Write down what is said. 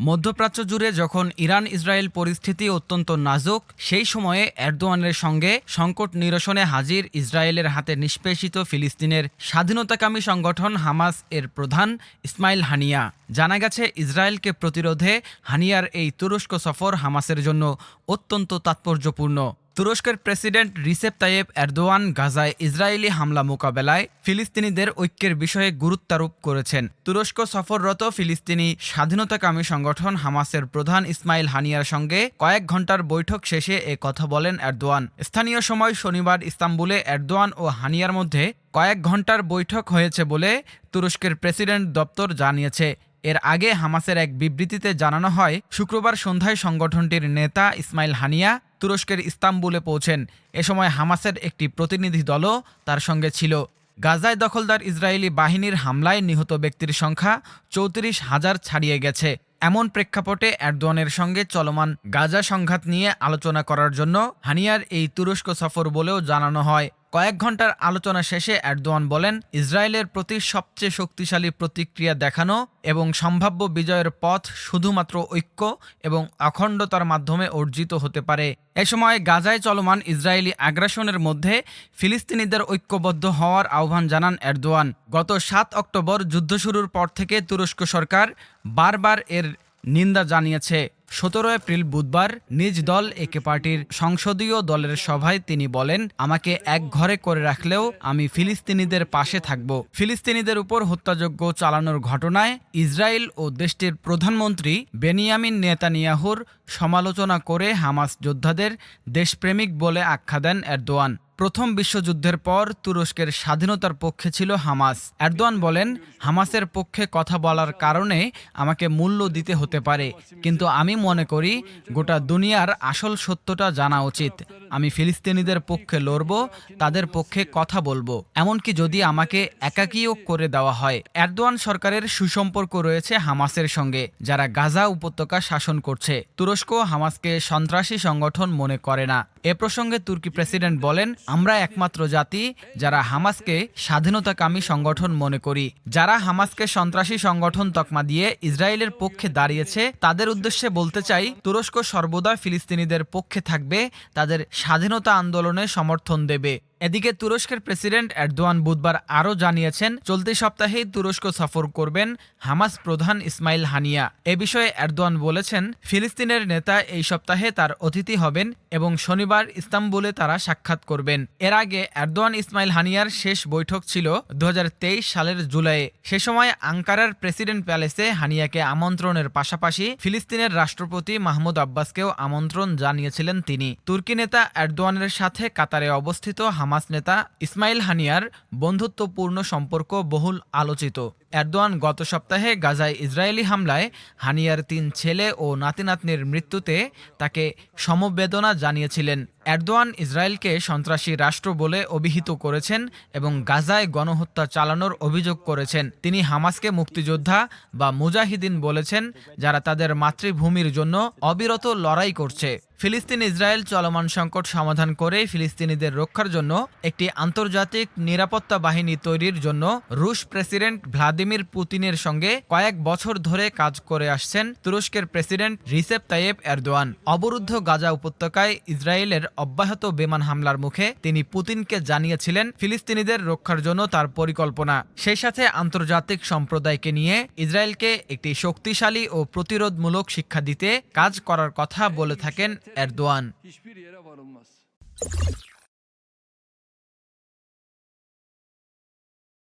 মধ্যপ্রাচ্য জুড়ে যখন ইরান ইসরায়েল পরিস্থিতি অত্যন্ত নাজুক, সেই সময়ে এরদোয়ানের সঙ্গে সংকট নিরসনে হাজির ইসরায়েলের হাতে নিষ্পেষিত ফিলিস্তিনের স্বাধীনতাকামী সংগঠন হামাস এর প্রধান ইসমাইল হানিয়া। জানা গেছে, ইসরায়েলকে প্রতিরোধে হানিয়ার এই তুরস্ক সফর হামাসের জন্য অত্যন্ত তাৎপর্যপূর্ণ। তুরস্কের প্রেসিডেন্ট রিসেপ তাইয়েব এরদোয়ান গাজায় ইসরায়েলি হামলা মোকাবেলায় ফিলিস্তিনিদের ঐক্যের বিষয়ে গুরুত্বারোপ করেছেন। তুরস্ক সফররত ফিলিস্তিনি স্বাধীনতাকামী সংগঠন হামাসের প্রধান ইসমাইল হানিয়ার সঙ্গে কয়েক ঘণ্টার বৈঠক শেষে এ কথা বলেন এরদোয়ান। স্থানীয় সময় শনিবার ইস্তাম্বুলে এরদোয়ান ও হানিয়ার মধ্যে কয়েক ঘণ্টার বৈঠক হয়েছে বলে তুরস্কের প্রেসিডেন্ট দপ্তর জানিয়েছে। এর আগে হামাসের এক বিবৃতিতে জানানো হয়, শুক্রবার সন্ধ্যায় সংগঠনটির নেতা ইসমাইল হানিয়া তুরস্কের ইস্তাম্বুলে পৌঁছেন। এ সময় হামাসের একটি প্রতিনিধি দলও তার সঙ্গে ছিল। গাজায় দখলদার ইসরায়েলি বাহিনীর হামলায় নিহত ব্যক্তির সংখ্যা চৌত্রিশ হাজার ছাড়িয়ে গেছে। এমন প্রেক্ষাপটে এরদোয়ানের সঙ্গে চলমান গাজা সংঘাত নিয়ে আলোচনা করার জন্য হানিয়ার এই তুরস্ক সফর বলেও জানানো হয়। কয়েক ঘণ্টার আলোচনা শেষে এরদোয়ান বলেন, ইসরায়েলের প্রতি সবচেয়ে শক্তিশালী প্রতিক্রিয়া দেখানো এবং সম্ভাব্য বিজয়ের পথ শুধুমাত্র ঐক্য এবং অখণ্ডতার মাধ্যমে অর্জিত হতে পারে। এ সময় গাজায় চলমান ইসরায়েলি আগ্রাসনের মধ্যে ফিলিস্তিনিদের ঐক্যবদ্ধ হওয়ার আহ্বান জানান এরদোয়ান। গত সাত অক্টোবর যুদ্ধ শুরুর পর থেকে তুরস্ক সরকার বারবার এর নিন্দা জানিয়েছে। সতেরো এপ্রিল বুধবার নিজ দল একে পার্টির সংসদীয় দলের সভায় তিনি বলেন, আমাকে এক ঘরে করে রাখলেও আমি ফিলিস্তিনিদের পাশে থাকব। ফিলিস্তিনিদের উপর হত্যাযজ্ঞ চালানোর ঘটনায় ইসরায়েল ও দেশটির প্রধানমন্ত্রী বেনিয়ামিন নেতানিয়াহুর সমালোচনা করে হামাস যোদ্ধাদের দেশপ্রেমিক বলে আখ্যা দেন এরদোয়ান। প্রথম বিশ্বযুদ্ধের পর তুরস্কের স্বাধীনতার পক্ষে ছিল হামাস। এরদোয়ান বলেন, হামাসের পক্ষে কথা বলার কারণে আমাকে মূল্য দিতে হতে পারে, কিন্তু আমি মনে করি, গোটা দুনিয়ার আসল সত্যটা জানা উচিত। আমি ফিলিস্তিনিদের পক্ষে লড়ব, তাদের পক্ষে কথা বলব। এমনকি যদি আমাকে একাকীও করে দেওয়া হয়, এরদোয়ান সরকারের সুসম্পর্ক রয়েছে হামাসের সঙ্গে, যারা গাজা উপত্যকা শাসন করছে। তুরস্ক হামাসকে সন্ত্রাসী সংগঠন মনে করে না। এ প্রসঙ্গে তুর্কি প্রেসিডেন্ট বলেন, আমরা একমাত্র জাতি যারা হামাসকে স্বাধীনতাকামী সংগঠন মনে করি। যারা হামাসকে সন্ত্রাসী সংগঠন তকমা দিয়ে ইসরায়েলের পক্ষে দাঁড়িয়েছে, তাদের উদ্দেশ্যে বলতে চাই, তুরস্ক সর্বদা ফিলিস্তিনিদের পক্ষে থাকবে, তাদের স্বাধীনতা আন্দোলনে সমর্থন দেবে। এদিকে তুরস্কের প্রেসিডেন্ট এরদোয়ান বুধবার আরও জানিয়েছেন, চলতি সপ্তাহেই তুরস্ক সফর করবেন হামাস প্রধান ইসমাইল হানিয়া। এ বিষয়ে এরদোয়ান বলেছেন, ফিলিস্তিনের নেতা এই সপ্তাহে তার অতিথি হবেন এবং শনিবার ইস্তাম্বুলে তারা সাক্ষাৎ করবেন। এর আগে এরদোয়ান ইসমাইল হানিয়ার শেষ বৈঠক ছিল দু হাজার তেইশ সালের জুলাইয়ে। সে সময় আঙ্কারার প্রেসিডেন্ট প্যালেসে হানিয়াকে আমন্ত্রণের পাশাপাশি ফিলিস্তিনের রাষ্ট্রপতি মাহমুদ আব্বাসকেও আমন্ত্রণ জানিয়েছিলেন তিনি। তুর্কি নেতা এরদোয়ানের সাথে কাতারে অবস্থিত হামাস নেতা ইসমাইল হানিয়ার বন্ধুত্বপূর্ণ সম্পর্ক বহুল আলোচিত। এরদোয়ান গত সপ্তাহে গাজায় ইসরায়েলি হামলায় হানিয়ার তিন ছেলে ও নাতিনাতনির মৃত্যুতে তাকে সমবেদনা জানিয়েছিলেন। এরদোয়ান ইসরায়েলকে সন্ত্রাসী রাষ্ট্র বলে অভিহিত করেছেন এবং গাজায় গণহত্যা চালানোর অভিযোগ করেছেন। তিনি হামাসকে মুক্তিযোদ্ধা বা মুজাহিদিন বলেছেন, যারা তাদের মাতৃভূমির জন্য অবিরত লড়াই করছে। ফিলিস্তিন ইসরায়েল চলমান সংকট সমাধান করে ফিলিস্তিনিদের রক্ষার জন্য একটি আন্তর্জাতিক নিরাপত্তা বাহিনী তৈরির জন্য রুশ প্রেসিডেন্ট ভ্লাদিমির পুতিনের সঙ্গে কয়েক বছর ধরে কাজ করে আসছেন তুরস্কের প্রেসিডেন্ট রিসেপ তাইয়েব এরদোয়ান। অবরুদ্ধ গাজা উপত্যকায় ইসরায়েলের অব্যাহত বিমান হামলার মুখে তিনি পুতিনকে জানিয়েছিলেন ফিলিস্তিনিদের রক্ষার জন্য তার পরিকল্পনা। সেই সাথে আন্তর্জাতিক সম্প্রদায়কে নিয়ে ইসরায়েলকে একটি শক্তিশালী ও প্রতিরোধমূলক শিক্ষা দিতে কাজ করার কথা বলে থাকেন Erdoğan. Hiçbir yere varılmaz.